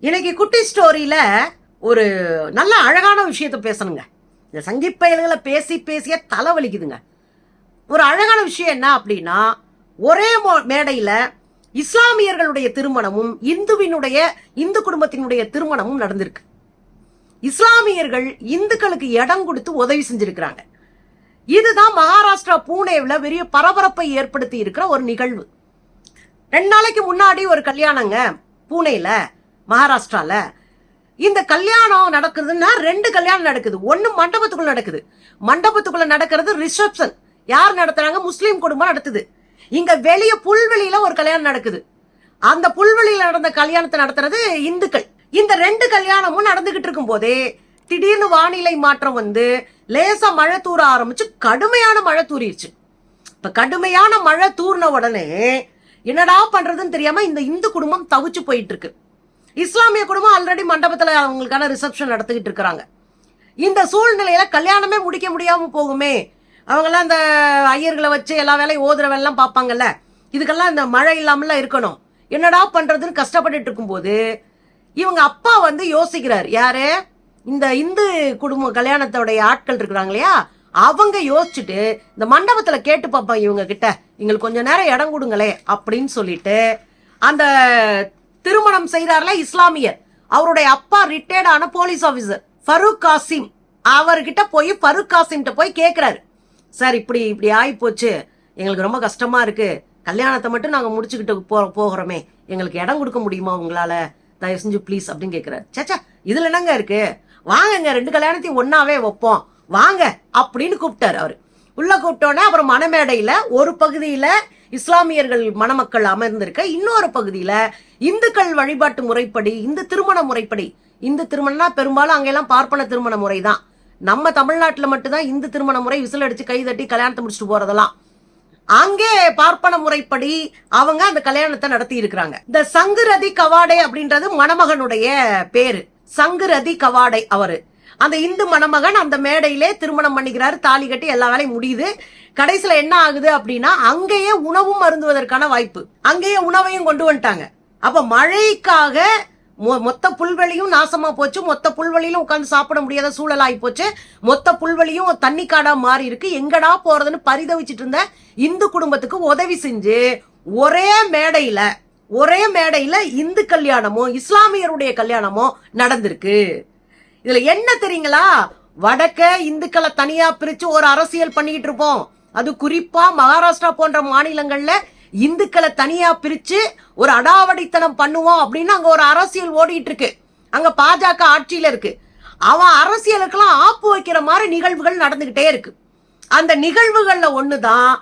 இன்னைக்கு குட்டி ஸ்டோரியில ஒரு நல்ல அழகான விஷயத்த பேசணுங்க. இந்த சங்கிப் பயல்களை பேசி பேசிய தலை வலிக்குதுங்க ஒரு அழகான விஷயம் என்ன அப்படின்னா ஒரே மோ- மேடையில இஸ்லாமியர்களுடைய திருமணமும் இந்துவினுடைய இந்து குடும்பத்தினுடைய திருமணமும் நடந்திருக்கு. இஸ்லாமியர்கள் இந்துக்களுக்கு இடம் கொடுத்து உதவி செஞ்சிருக்கிறாங்க. இதுதான் மகாராஷ்டிரா பூனேவில் பெரிய பரபரப்பை ஏற்படுத்தி இருக்கிற ஒரு நிகழ்வு. ரெண்டு நாளைக்கு முன்னாடி ஒரு கல்யாணங்க பூனேல மகாராஷ்டிராவில் இந்த கல்யாணம் நடக்குதுன்னா ரெண்டு கல்யாணம் நடக்குது. ஒன்று மண்டபத்துக்குள்ள நடக்குது. மண்டபத்துக்குள்ள நடக்கிறது ரிசப்ஷன் யார் நடத்துறாங்க? முஸ்லீம் குடும்பம் நடத்துது. இங்க வெளிய புல்வெளியில ஒரு கல்யாணம் நடக்குது. அந்த புல்வெளியில நடந்த கல்யாணத்தை நடத்துறது இந்துக்கள். இந்த ரெண்டு கல்யாணமும் நடந்துகிட்டு இருக்கும் போதே திடீர்னு வானிலை மாற்றம் வந்து லேசா மழை தூர ஆரம்பிச்சு கடுமையான மழை தூரிடுச்சு இப்ப கடுமையான மழை தூர்ன உடனே என்னடா பண்றதுன்னு தெரியாம இந்த இந்து குடும்பம் தவிச்சு போயிட்டு இருக்கு. இஸ்லாமிய குடும்பம் ஆல்ரெடி மண்டபத்தில் அவங்களுக்கான ரிசப்ஷன் நடத்திக்கிட்டு இருக்கிறாங்க. இந்த சூழ்நிலையில கல்யாணமே முடிக்க முடியாமல் போகுமே. அவங்கெல்லாம் இந்த ஐயர்களை வச்சு எல்லா வேலையும் ஓதுற வேலைலாம் பார்ப்பாங்கல்ல. இதுக்கெல்லாம் இந்த மழை இல்லாமலாம் இருக்கணும். என்னடா பண்ணுறதுன்னு கஷ்டப்பட்டுட்டு இருக்கும்போது இவங்க அப்பா வந்து யோசிக்கிறார். யாரு? இந்த இந்து குடும்ப கல்யாணத்தோடைய ஆட்கள் இருக்கிறாங்க இல்லையா? அவங்க யோசிச்சுட்டு இந்த மண்டபத்தில் கேட்டு பார்ப்பாங்க இவங்க கிட்ட. எங்களுக்கு கொஞ்சம் நேரம் இடம் கொடுங்களே அப்படின்னு சொல்லிட்டு அந்த திருமணம் செய்தார்ல இஸ்லாமியர். அவருடைய அப்பா ரிட்டையர்டான போலீஸ் ஆபீசர் ஃபரூக் காசிம். அவர்கிட்ட போய் ஃபரூக் காசிம்கிட்ட போய் கேட்குறாரு சார் இப்படி இப்படி ஆகி போச்சு எங்களுக்கு ரொம்ப கஷ்டமா இருக்கு. கல்யாணத்தை மட்டும் நாங்கள் முடிச்சுக்கிட்டு போ போகிறோமே. எங்களுக்கு இடம் கொடுக்க முடியுமா உங்களால? தயவு செஞ்சு ப்ளீஸ் அப்படின்னு கேட்குறாரு சேச்சா இதில் என்னங்க இருக்கு? வாங்கங்க ரெண்டு கல்யாணத்தையும் ஒன்னாவே வைப்போம். வாங்க அப்படின்னு கூப்பிட்டாரு அவர். உள்ள கூப்பிட்டோன்னே அப்புறம் மணமேடையில் ஒரு பகுதியில இஸ்லாமியர்கள் மணமக்கள் அமர்ந்திருக்க இன்னொரு பகுதியில இந்துக்கள் வழிபாட்டு முறைப்படி இந்து திருமண முறைப்படி. இந்து திருமணம்னா பெரும்பாலும் அங்கெல்லாம் பார்ப்பன திருமண முறை தான் நம்ம தமிழ்நாட்டுல மட்டும்தான் இந்து திருமண முறை விசில் அடிச்சு கை தட்டி கல்யாணத்தை முடிச்சுட்டு போறதெல்லாம். அங்கே பார்ப்பன முறைப்படி அவங்க அந்த கல்யாணத்தை நடத்தி இருக்கிறாங்க. இந்த சங்குரதி கவாடை அப்படின்றது மணமகனுடைய பேரு. சங்குரதி கவாடை அவரு. அந்த இந்து மணமகன் அந்த மேடையிலே திருமணம் பண்ணிக்கிறாரு தாலி கட்டி எல்லா வேலையும் முடியுது. கடைசியில என்ன ஆகுது அப்படின்னா அங்கேயே உணவும் அருந்துவதற்கான வாய்ப்பு. அங்கேயே உணவையும் கொண்டு வந்துட்டாங்க. அப்ப மழைக்காக மொ- மொத்த புல்வெளியும் நாசமா போச்சு. மொத்த புல்வெளியிலும் உட்காந்து சாப்பிட முடியாத சூழல் ஆகி போச்சு. மொத்த புல்வெளியும் தண்ணி காடா மாறி இருக்கு. எங்கடா போறதுன்னு பரிதவிச்சிட்டு இருந்த இந்து குடும்பத்துக்கு உதவி செஞ்சு ஒரே மேடையில ஒரே மேடையில இந்து கல்யாணமோ இஸ்லாமியருடைய கல்யாணமோ நடந்திருக்கு. இதுல என்ன தெரியுங்களா? வடக்க இந்துக்களை தனியா பிரிச்சு ஒரு அரசியல் பண்ணிக்கிட்டு இருப்போம். அது குறிப்பா மகாராஷ்டிரா போன்ற மாநிலங்கள்ல இந்துக்களை தனியா பிரிச்சு ஒரு அடாவடித்தனம் பண்ணுவோம் அப்படின்னு அங்க ஒரு அரசியல் ஓடிட்டு இருக்கு. அங்க பாஜக ஆட்சியில இருக்கு. அவன் அரசியலுக்கெல்லாம் ஆப்பு வைக்கிற மாதிரி நிகழ்வுகள் நடந்துகிட்டே இருக்கு. அந்த நிகழ்வுகள்ல ஒண்ணுதான்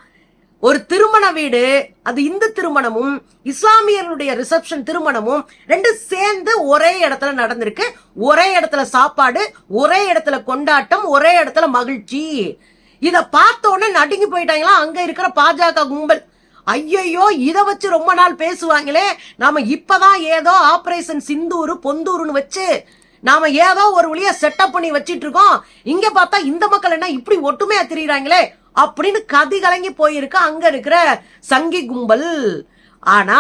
ஒரு திருமண வீடு அது இந்து திருமணமும் இஸ்லாமியர்களுடைய ரிசப்ஷன் திருமணமும் ரெண்டு சேர்ந்து ஒரே இடத்துல நடந்திருக்கு. ஒரே இடத்துல சாப்பாடு ஒரே இடத்துல கொண்டாட்டம் ஒரே இடத்துல மகிழ்ச்சி. இத பார்த்த உடனே நடுங்கி போயிட்டாங்களா? அங்க இருக்கிற பாஜக கும்பல். ஐயையோ இதை வச்சு ரொம்ப நாள் பேசுவாங்களே. நாம இப்பதான் ஏதோ ஆபரேஷன் சிந்தூரு பொந்தூருன்னு வச்சு நாம ஏதோ ஒரு வழியா செட்டப் பண்ணி வச்சிட்டு இருக்கோம். இங்க பார்த்தா இந்த மக்கள் என்ன இப்படி ஒட்டுமையா தெரியுறாங்களே? அப்படின்னு கதி கலங்கி போயிருக்கு. அங்க இருக்கிற சங்கி கும்பல். ஆனா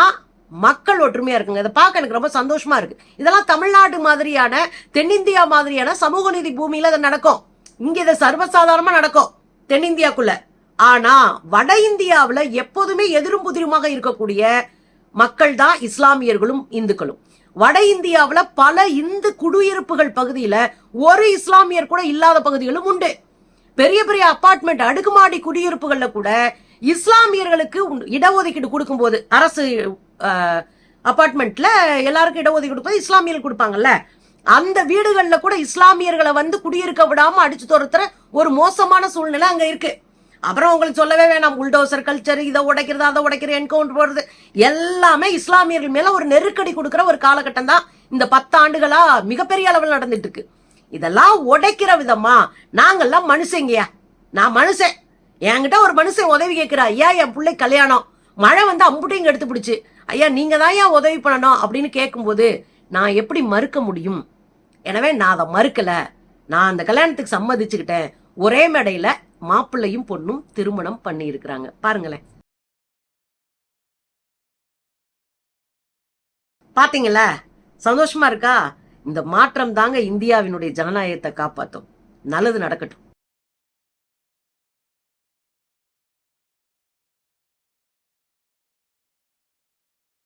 மக்கள் ஒற்றுமையா இருக்குங்க. இதை பார்க்க எனக்கு ரொம்ப சந்தோஷமா இருக்கு. இதெல்லாம் தமிழ்நாடு மாதிரியான தென்னிந்தியா மாதிரியான சமூக நீதி பூமியில இது நடக்கும். இங்க இதை சர்வசாதாரணமா நடக்கும். தென்னிந்தியாக்குள்ள. ஆனா வட இந்தியாவில் எப்போதுமே எதிரும் புதிருமாக இருக்கக்கூடிய மக்கள் தான் இஸ்லாமியர்களும் இந்துக்களும். வட இந்தியாவில் பல இந்து குடியிருப்புகள் பகுதியில் ஒரு இஸ்லாமியர் கூட இல்லாத பகுதிகளும் உண்டு. பெரிய பெரிய அப்பார்ட்மெண்ட் அடுக்குமாடி குடியிருப்புகள்ல கூட இஸ்லாமியர்களுக்கு இடஒதுக்கீடு கொடுக்கும்போது அரசு அப்பார்ட்மெண்ட்ல எல்லாருக்கும் இடஒதுக்கீடு போது இஸ்லாமியர்கள் கொடுப்பாங்கல்ல. அந்த வீடுகளில் கூட இஸ்லாமியர்களை வந்து குடியிருக்க விடாம அடிச்சு துரத்துற ஒரு மோசமான சூழ்நிலை அங்க இருக்கு. அப்புறம் உங்களுக்கு சொல்லவே வேணாம் உல்டோசர் கல்ச்சர் இதை உடைக்கிறது அதை உடைக்கிறது என்கவுண்டர் போடுறது. எல்லாமே இஸ்லாமியர்கள் மேல ஒரு நெருக்கடி கொடுக்குற ஒரு காலகட்டம் தான் இந்த பத்து ஆண்டுகளா மிகப்பெரிய அளவில் நடந்துட்டு இருக்கு. இதெல்லாம் உடைக்கிற விதமா? நாங்கெல்லாம் மனுஷங்கயா நான் மனுஷன். என்கிட்ட ஒரு மனுஷன் உதவி கேட்கிறா. ஐயா என் பிள்ளை கல்யாணம். மழை வந்து அம்புட்டையும் எடுத்து பிடிச்சி. ஐயா நீங்க தான் ஏன் உதவி பண்ணணும்? அப்படின்னு கேட்கும்போது நான் எப்படி மறுக்க முடியும்? எனவே நான் அதை மறுக்கல. நான் அந்த கல்யாணத்துக்கு சம்மதிச்சுக்கிட்டேன். ஒரே மேடையில மாப்பிள்ளையும் பொண்ணும் திருமணம் பண்ணி இருக்கிறாங்க பாருங்களேன். பாத்தீங்களா? சந்தோஷமா இருக்கா? இந்த மாற்றம் தாங்க இந்தியாவினுடைய ஜனநாயகத்தை காப்பாற்றும் நல்லது நடக்கட்டும்.